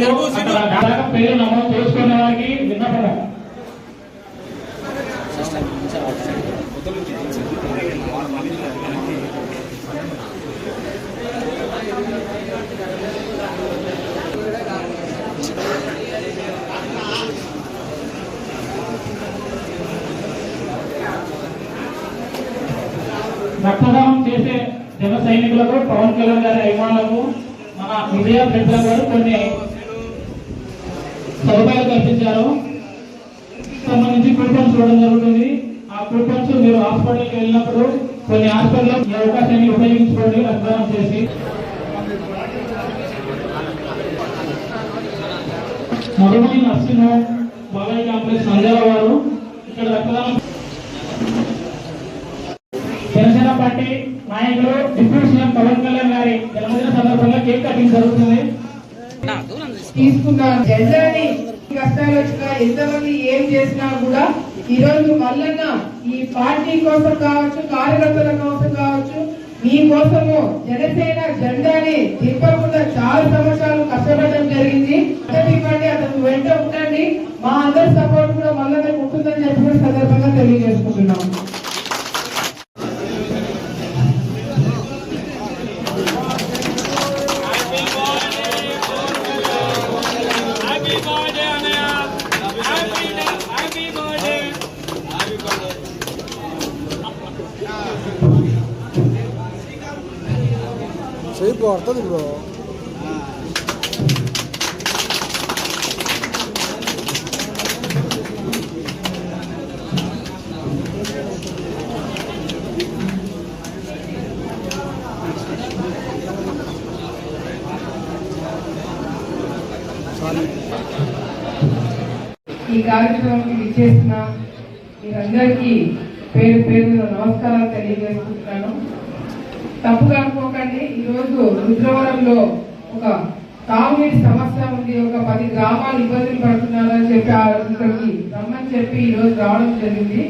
పేరు నమోదు చేసుకునే వారికి విన్నపము. రక్తదానం చేసే జన సైనికులకు పవన్ కళ్యాణ్ గారి అభిమానులకు మన విజయ పెద్దల గారు కొన్ని సదుపాయాలు కల్పించారు. సంబంధించి కూపన్స్ చూడడం జరుగుతుంది. ఆ కూపన్స్ మీరు హాస్పిటల్కి వెళ్ళినప్పుడు కొన్ని హాస్పిటల్లో ఈ అవకాశాన్ని ఉపయోగించుకోండి రక్తదానం చేసి. Madhumai nursing home Balayya complex Nandyal వారు ఇక్కడ రక్తదానం. జనసేన పార్టీ నాయకులు డిప్యూటీ సీఎం పవన్ కళ్యాణ్ గారి జన్మదిన సందర్భంగా కేక్ కటింగ్ జరుగుతుంది. తీసుకున్న జెండాని కష్టాలు వచ్చినా ఎంతమంది ఏం చేసినా కూడా ఈ రోజు మల్లన్న ఈ పార్టీ కోసం కావచ్చు కార్యకర్తల కోసం కావచ్చు మీ కోసము జనసేన జెండాని తిప్పకుండా చాలా సంవత్సరాలు కష్టపడడం జరిగింది. ఇవ్వండి అతను వెంట ఉండండి. మా అందరి సపోర్ట్ కూడా మల్లన్నకు చేయి పడుతుంది బ్రో ఈ కార్యక్రమానికి విచ్చేసిన మీరందరికీ పేరు పేరు నమస్కారాలు తెలియజేసుకుంటున్నాను తప్పుగా అనుకోకండి ఈరోజు రుద్రవరంలో ఒక తాగునీటి సమస్య ఉంది. ఒక పది గ్రామాలు ఇబ్బందులు పడుతున్నారని చెప్పి ఆ ఇక్కడికి రమ్మని చెప్పి ఈరోజు రావడం జరిగింది.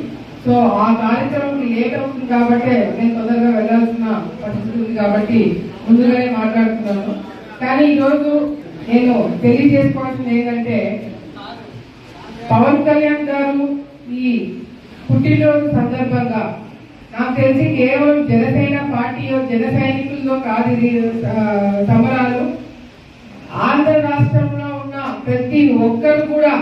సో ఆ కార్యక్రమం లేట్ అవుతుంది కాబట్టి నేను తొందరగా వెళ్ళాల్సిన పరిస్థితి ఉంది కాబట్టి ముందుగానే మాట్లాడుతున్నాను. కానీ ఈరోజు నేను తెలియజేసుకోవాల్సింది ఏంటంటే పవన్ కళ్యాణ్ గారు ఈ పుట్టినరోజు సందర్భంగా నాకు తెలిసి కేవలం జనసేన పార్టీ జన సైనికుల్లో కాదు ఇది సంబరాలు. ఆంధ్ర రాష్ట్రంలో ఉన్న ప్రతి ఒక్కరు కూడా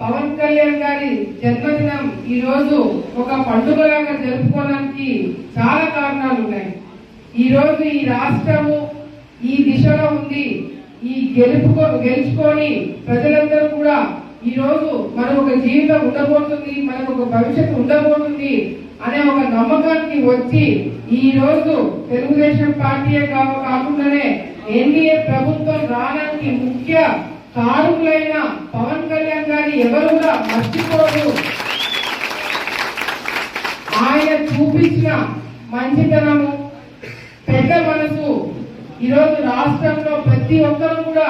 పవన్ కళ్యాణ్ గారి జన్మదినం ఈ రోజు ఒక పండుగలాగా జరుపుకోవడానికి చాలా కారణాలు ఉన్నాయి. ఈ రోజు ఈ రాష్ట్రము ఈ దిశలో ఉంది. ఈ గెలుపుకో గెలుచుకొని ప్రజలందరూ కూడా ఈ రోజు మన ఒక జీవితం ఉండబోతుంది మనకు ఒక భవిష్యత్తు ఉండబోతుంది అనే ఒక నమ్మకానికి వచ్చి ఈ రోజు తెలుగుదేశం పార్టీ కాకుండానే ఎన్డీఏ ప్రభుత్వం రావడానికి ముఖ్య కారుకులైన పవన్ కళ్యాణ్ గారి ఎవరు కూడా మర్చిపోరు. ఆయన చూపించిన మంచితనము పెద్ద మనసు ఈరోజు రాష్ట్రంలో ప్రతి ఒక్కరూ కూడా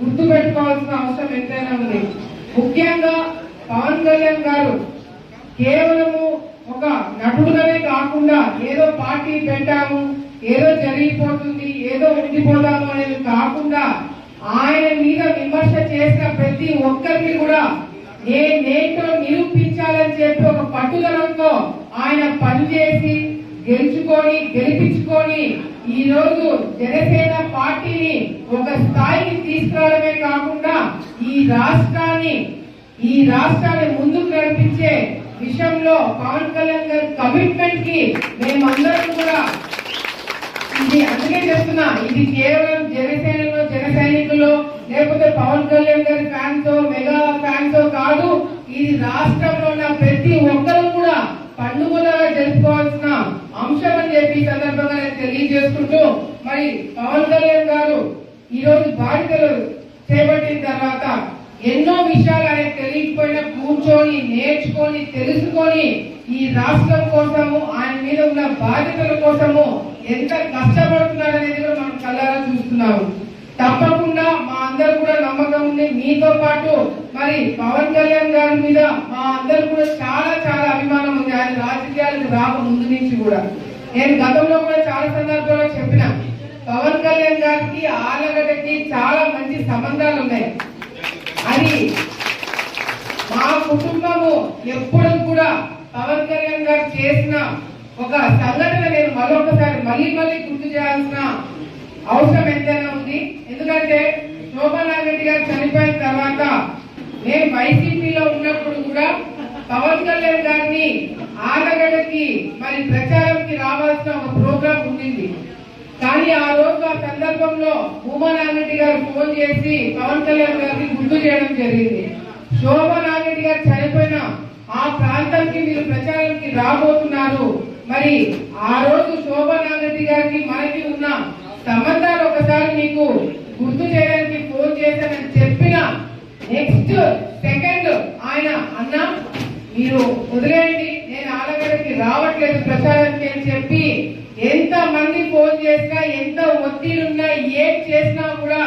గుర్తు పెట్టుకోవాల్సిన అవసరం ఎంతైనా ఉంది. ముఖ్యంగా పవన్ కళ్యాణ్ గారు కేవలము ఒక నటుడుగానే కాకుండా ఏదో పార్టీ పెట్టాము ఏదో జరిగిపోతుంది ఏదో ఉండిపోతాము అనేది కాకుండా ఆయన మీద విమర్శ చేసిన ప్రతి ఒక్కరికి కూడా నేనేంటో నిరూపించాలని చెప్పి ఒక పట్టుదలతో ఆయన పనిచేసి గెలుచుకొని గెలిపించుకొని ఈ రోజు జనసేన పార్టీని ఒక స్థాయికి తీసుకురావడమే కాకుండా ఈ రాష్ట్రాన్ని ఈ రాష్ట్రాన్ని ముందుకు నడిపించే విషయంలో పవన్ కళ్యాణ్ గారి కమిట్మెంట్కి మేమందరం కూడా ఇది అందుకే చెప్తున్నా ఇది కేవలం జనసేనలో జన సైనికులు లేకపోతే పవన్ కళ్యాణ్ గారి ఫ్యాన్స్ మెగా ఫ్యాన్స్ కాదు ఇది రాష్ట్రంలో ఉన్న ప్రతి ఒక్కరూ కూడా పండుగలాగా జరుపుకోవాల్సిన అంశం అని చెప్పి సందర్భంగా నేను తెలియజేసుకుంటూ మరి పవన్ కళ్యాణ్ గారు ఈ రోజు బాధ్యతలు చేపట్టిన తర్వాత ఎన్నో విషయాలు ఆయన తెలియకపోయినా కూర్చొని నేర్చుకొని తెలుసుకొని ఈ రాష్ట్రం కోసము ఆయన మీద ఉన్న బాధ్యతల కోసము ఎంత కష్టపడుతున్నాడు అనేది కూడా మనం కళ్ళారా చూస్తున్నాము. తప్పకుండా మా అందరు కూడా నమ్మకం ఉంది మీతో పాటు మరి పవన్ కళ్యాణ్ గారి మీద మా అందరు కూడా చాలా చాలా అభిమానం ఉంది. ఆయన రాజకీయాలకు రాక ముందు నుంచి కూడా. నేను గతంలో కూడా చాలా సందర్భాల్లో చెప్పిన పవన్ కళ్యాణ్ గారికి ఆలగడ్డకి చాలా మంచి సంబంధాలు ఉన్నాయి. అది మా కుటుంబము ఎప్పుడు కూడా పవన్ కళ్యాణ్ గారు చేసిన ఒక సంఘటన నేను మరొకసారి మళ్ళీ మళ్ళీ గుర్తు చేయాల్సిన అవసరం ఎంతైనా ఉంది. ఎందుకంటే శోభానారెడ్డి గారు చనిపోయిన తర్వాత నేను వైసీపీలో ఉన్నప్పుడు కూడా పవన్ కళ్యాణ్ గారిని ఆలగడ్డకి మరి ప్రచారంకి రావాల్సిన ఒక ప్రోగ్రాం ఉండింది. కానీ ఆ రోజు ఆ సందర్భంలో భూమానాగరెడ్డి గారు ఫోన్ చేసి పవన్ కళ్యాణ్ గారిని గుర్తు చేయడం జరిగింది. శోభనాగరెడ్డి గారు చనిపోయిన ఆ ప్రాంతానికి మీరు ప్రచారానికి రాబోతున్నారు. మరి ఆ రోజు శోభనాగరెడ్డి గారికి మనకి ఉన్న సంబంధాలు ఒకసారి మీకు గుర్తు చేయడానికి ఫోన్ చేశానని చెప్పిన నెక్స్ట్ సెకండ్ ఆయన అన్న మీరు వదిలేయండి. నేను ఆలగడకి రావట్లేదు ప్రచారానికి అని చెప్పి మంది ఫోన్ చేసినా ఎంత ఒత్తిడున్నా ఏం చేసినా కూడా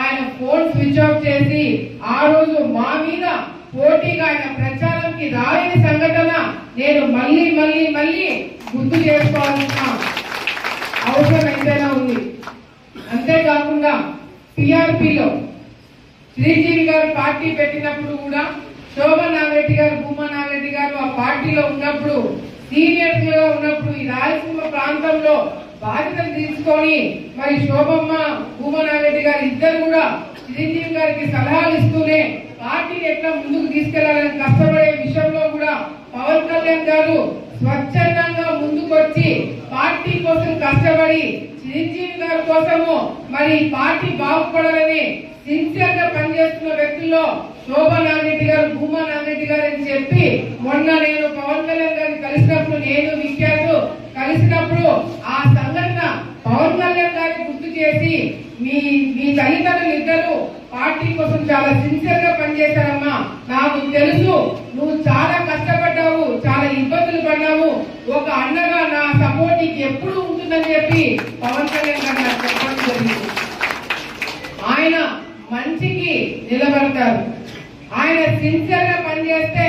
ఆయన ఫోన్ స్విచ్ ఆఫ్ చేసి ఆ రోజు మా మీద పోటీగా ఆయన ప్రచారంకి రాలేని సంఘటన నేను మళ్ళీ మళ్ళీ మళ్ళీ గుర్తు చేసుకోవాల్సిన అవసరం ఎంతైనా ఉంది. అంతేకాకుండా టిఆర్పిలో శ్రీజీవి గారు పార్టీ పెట్టినప్పుడు కూడా శోభా నాగరెడ్డి గారు భూమా నాగరెడ్డి గారు ఆ పార్టీలో ఉన్నప్పుడు సీనియర్స్గా ఉన్నప్పుడు ఈ రాయలసీమ ప్రాంతంలో బాధ్యతలు తీసుకొని మరి శోభమ్మ భూమా నాగరెడ్డి గారు ఇద్దరు కూడా చిరంజీవి గారికి సలహాలు ఇస్తూనే పార్టీని ఎట్లా ముందుకు తీసుకెళ్ళాలని కష్టపడే విషయంలో కూడా పవన్ కళ్యాణ్ గారు స్వచ్ఛందంగా ముందుకొచ్చి పార్టీ కోసం కష్టపడి చిరంజీవి గారి కోసము మరి ఈ పార్టీ బాగుపడాలని సిన్సియర్గా పనిచేస్తున్న వ్యక్తుల్లో శోభనారెడ్డి గారు భూమా నాగరెడ్డి గారు అని చెప్పి మొన్న నేను పవన్ కళ్యాణ్ గారిని కలిసినప్పుడు నేను విఖ్యాతు కలిసినప్పుడు ఆ సంఘటన పవన్ కళ్యాణ్ గారిని గుర్తు చేసి మీ మీ తల్లిదండ్రులు ఇద్దరు పార్టీ కోసం చాలా సిన్సియర్గా పనిచేశారమ్మా. నాకు తెలుసు నువ్వు చాలా కష్టపడ్డావు చాలా ఇబ్బందులు పడ్డావు. ఒక అన్నగా నా సపోర్ట్ నీకు ఎప్పుడు ఉంటుందని చెప్పి పవన్ కళ్యాణ్ గారు నాకు చెప్పడం జరిగింది. ఆయన మంచికి నిలబడతారు. ఆయన సిన్సియర్గా పనిచేస్తే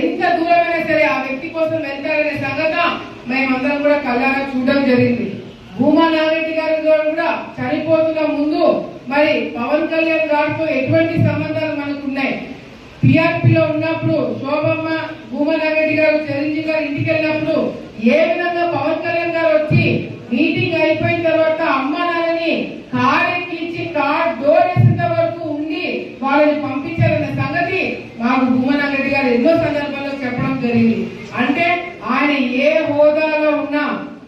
ఎంత దూరమైనా సరే ఆ వ్యక్తి కోసం వెళ్తారనే సంగత మేమందరం కూడా కళ్ళారా చూడడం జరిగింది. భూమా నాగరెడ్డి గారి గారు కూడా చనిపోతున్న ముందు మరి పవన్ కళ్యాణ్ గారితో ఎటువంటి సంబంధాలు మనకు ఉన్నాయి? టిఆర్పీలో ఉన్నప్పుడు శోభమ్మ భూమా నాగరెడ్డి గారు చిరంజీవి గారు ఇంటికి వెళ్ళినప్పుడు ఏ విధంగా పవన్ కళ్యాణ్ గారు వచ్చి మీటింగ్ అయిపోయిన తర్వాత అమ్మ నాన్నని కార్ ఎక్కించి కార్ డోర్ వేసేంత వరకు ఉండి వాళ్ళని పంపించారన్న సంగతి మాకు భూమనాగరెడ్డి గారు ఎన్నో సందర్భాల్లో చెప్పడం జరిగింది. అంటే ఆయన ఏ హోదాలో ఉన్నా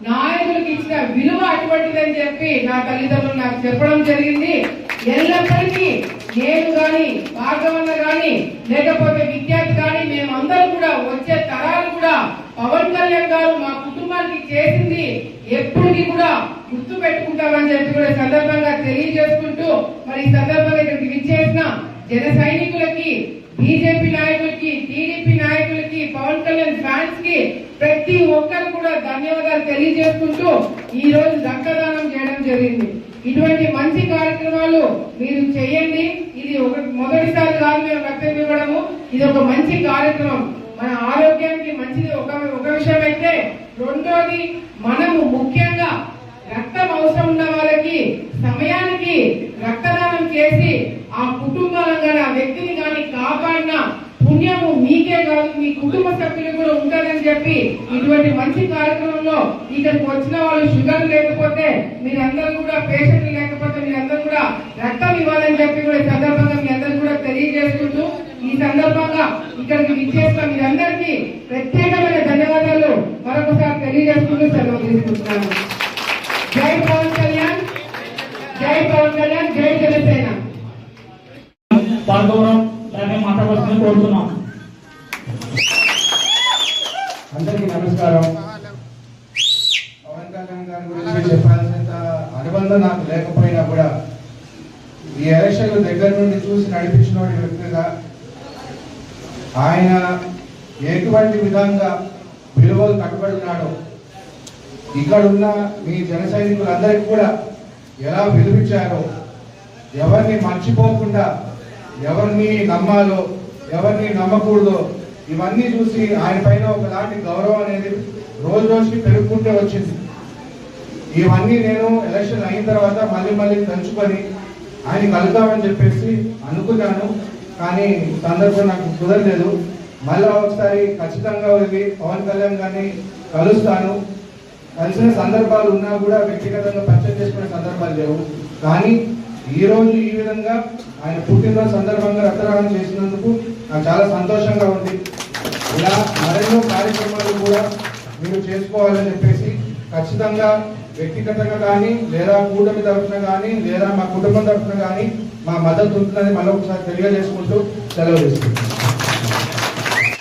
నాయకులకు ఇచ్చిన విలువ అటువంటిదని చెప్పి నా తల్లిదండ్రులు నాకు చెప్పడం జరిగింది. ఎల్లప్పటికీ నేను గాని భాగవన్న గాని లేకపోతే విద్యార్థి కానీ మేమందరం కూడా వచ్చే తరాలు కూడా పవన్ కళ్యాణ్ గారు మా కుటుంబానికి చేసింది ఎప్పటికీ కూడా గుర్తు పెట్టుకుంటామని చెప్పి కూడా సందర్భంగా తెలియజేసుకుంటూ మరి ఈ సందర్భంగా ఇక్కడికి విచ్చేసిన జన సైనికులకి బీజేపీ నాయకులకి టీడీపీ నాయకులకి పవన్ కళ్యాణ్ ఫ్యాన్స్కి ప్రతి ఒక్కరు కూడా ధన్యవాదాలు తెలియజేసుకుంటూ ఈ రోజు రక్తదానం చేయడం జరిగింది. ఇటువంటి మంచి కార్యక్రమాలు మీరు చేయండి. ఇది ఒక మొదటిసారి కాదు మేము రక్తం ఇవ్వడము. ఇది ఒక మంచి కార్యక్రమం. మన ఆరోగ్యానికి మంచిది. ఒక ఒక విషయం అయితే రెండోది మనము ముఖ్యంగా రక్తం అవసరం ఉన్న వాళ్ళకి సమయానికి రక్తదానం చేసి ఆ కుటుంబాలను కానీ ఆ వ్యక్తిని కానీ కాపాడిన పుణ్యము మీకే కాదు మీ కుటుంబ సభ్యులు కూడా ఉంటుందని చెప్పి ఇటువంటి మంచి కార్యక్రమంలో ఇక్కడికి వచ్చిన వాళ్ళు షుగర్ లేకపోతే మీరందరూ కూడా పేషెంట్లు లేకపోతే మీరందరూ కూడా రక్తం ఇవ్వాలని చెప్పి కూడా సందర్భంగా మీ అందరూ కూడా తెలియజేసుకుంటూ ఈ సందర్భంగా ఇక్కడికి విచ్చేసిన మీరందరికీ ప్రత్యేకమైన ధన్యవాదాలు. మరొకసారి తెలియజేసుకుంటూ సెలవు తీసుకుంటున్నాను. కోరుతున్నాం. అందరికీ నమస్కారం. పవన్ కళ్యాణ్ గారి గురించి చెప్పాల్సినంత అనుబంధం నాకు లేకపోయినా కూడా ఈ ఎలక్షన్లు దగ్గర నుండి చూసి నడిపించిన వ్యక్తిగా ఆయన ఎటువంటి విధంగా విలువలు కట్టుబడున్నాడో ఇక్కడ ఉన్న మీ జన సైనికులందరికీ కూడా ఎలా విలువించారో ఎవరిని మర్చిపోకుండా ఎవరిని నమ్మాలో ఎవరిని నమ్మకూడదో ఇవన్నీ చూసి ఆయన పైన ఒకలాంటి గౌరవం అనేది రోజు రోజుకి పెరుగుకుంటే వచ్చింది. ఇవన్నీ నేను ఎలక్షన్ అయిన తర్వాత మళ్ళీ మళ్ళీ తలుచుకొని ఆయన కలుద్దామని చెప్పేసి అనుకున్నాను. కానీ సందర్భం నాకు కుదరలేదు. మళ్ళీ ఒకసారి ఖచ్చితంగా వెళ్ళి పవన్ కళ్యాణ్ గారిని కలుస్తాను. కలిసిన సందర్భాలు ఉన్నా కూడా వ్యక్తిగతంగా పరిచయం చేసుకునే సందర్భాలు లేవు. కానీ ఈ రోజు ఈ విధంగా ఆయన పుట్టినరోజు సందర్భంగా రక్తదానం చేసినందుకు నాకు చాలా సంతోషంగా ఉంది. ఇలా మరెన్నో కార్యక్రమాలు కూడా మీరు చేసుకోవాలని చెప్పేసి ఖచ్చితంగా వ్యక్తిగతంగా కానీ లేదా కూటమి తరఫున కానీ లేదా మా కుటుంబం తరఫున కానీ మా మద్దతు ఉంటుందని మళ్ళీ ఒకసారి తెలియజేసుకుంటూ సెలవు తీసుకుంటాం